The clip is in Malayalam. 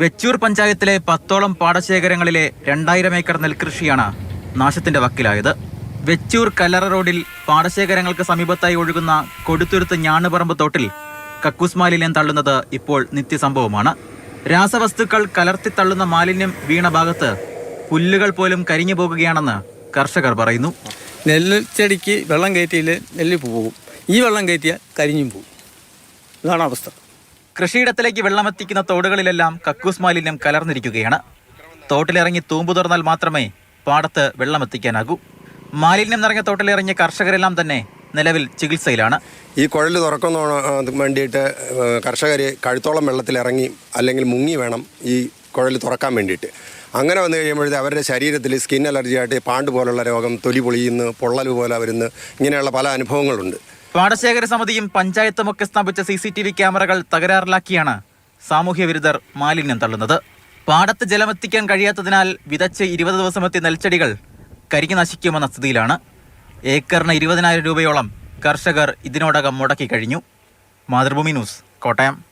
വെച്ചൂർ പഞ്ചായത്തിലെ പത്തോളം പാടശേഖരങ്ങളിലെ രണ്ടായിരം ഏക്കർ നെൽകൃഷിയാണ് നാശത്തിന്റെ വക്കിലായത്. വെച്ചൂർ കല്ലറ റോഡിൽ പാടശേഖരങ്ങൾക്ക് സമീപത്തായി ഒഴുകുന്ന കൊടുത്തുരുത്ത് ഞാണുപറമ്പ് തോട്ടിൽ കക്കൂസ് മാലിന്യം തള്ളുന്നത് ഇപ്പോൾ നിത്യസംഭവമാണ്. രാസവസ്തുക്കൾ കലർത്തി തള്ളുന്ന മാലിന്യം വീണ ഭാഗത്ത് പുല്ലുകൾ പോലും കരിഞ്ഞു പോകുകയാണെന്ന് കർഷകർ പറയുന്നു. നെല്ല് ചെടിക്ക് വെള്ളം കയറ്റിയില്ലേ നെല്ല് പോകും. ഈ വെള്ളം കയറ്റിയാൽ കരിഞ്ഞും പോകും. ഇതാണ് അവസ്ഥ. കൃഷിയിടത്തിലേക്ക് വെള്ളമെത്തിക്കുന്ന തോടുകളിലെല്ലാം കക്കൂസ് മാലിന്യം കലർന്നിരിക്കുകയാണ്. തോട്ടിലിറങ്ങി തൂമ്പു തുറന്നാൽ മാത്രമേ പാടത്ത് വെള്ളമെത്തിക്കാനാകൂ. മാലിന്യം നിറഞ്ഞ തോട്ടിലിറങ്ങിയ കർഷകരെല്ലാം തന്നെ നിലവിൽ ചികിത്സയിലാണ്. ഈ കുഴൽ തുറക്കുന്ന വേണ്ടിയിട്ട് കർഷകർ കഴുത്തോളം വെള്ളത്തിലിറങ്ങി അല്ലെങ്കിൽ മുങ്ങി വേണം ഈ കുഴൽ തുറക്കാൻ വേണ്ടിയിട്ട്. അങ്ങനെ വന്നു കഴിയുമ്പോഴത്തെ അവരുടെ ശരീരത്തിൽ സ്കിൻ അലർജി ആയിട്ട് പാണ്ട് പോലുള്ള രോഗം തൊലി പൊളിയുന്നു പൊള്ളൽ പോലെ വരുന്നു ഇങ്ങനെയുള്ള പല അനുഭവങ്ങളുണ്ട്. പാടശേഖര സമിതിയും പഞ്ചായത്തും ഒക്കെ സ്ഥാപിച്ച സി സി ടി വി ക്യാമറകൾ തകരാറിലാക്കിയാണ് സാമൂഹ്യ വിരുദ്ധർ മാലിന്യം തള്ളുന്നത്. പാടത്ത് ജലമെത്തിക്കാൻ കഴിയാത്തതിനാൽ വിതച്ച് ഇരുപത് ദിവസമെത്തിയ നെൽച്ചെടികൾ കരിഞ്ഞു നശിക്കുമെന്ന സ്ഥിതിയിലാണ്. ഏക്കറിന് ഇരുപതിനായിരം രൂപയോളം കർഷകർ ഇതിനോടകം മുടക്കി കഴിഞ്ഞു. മാതൃഭൂമി ന്യൂസ് കോട്ടയം.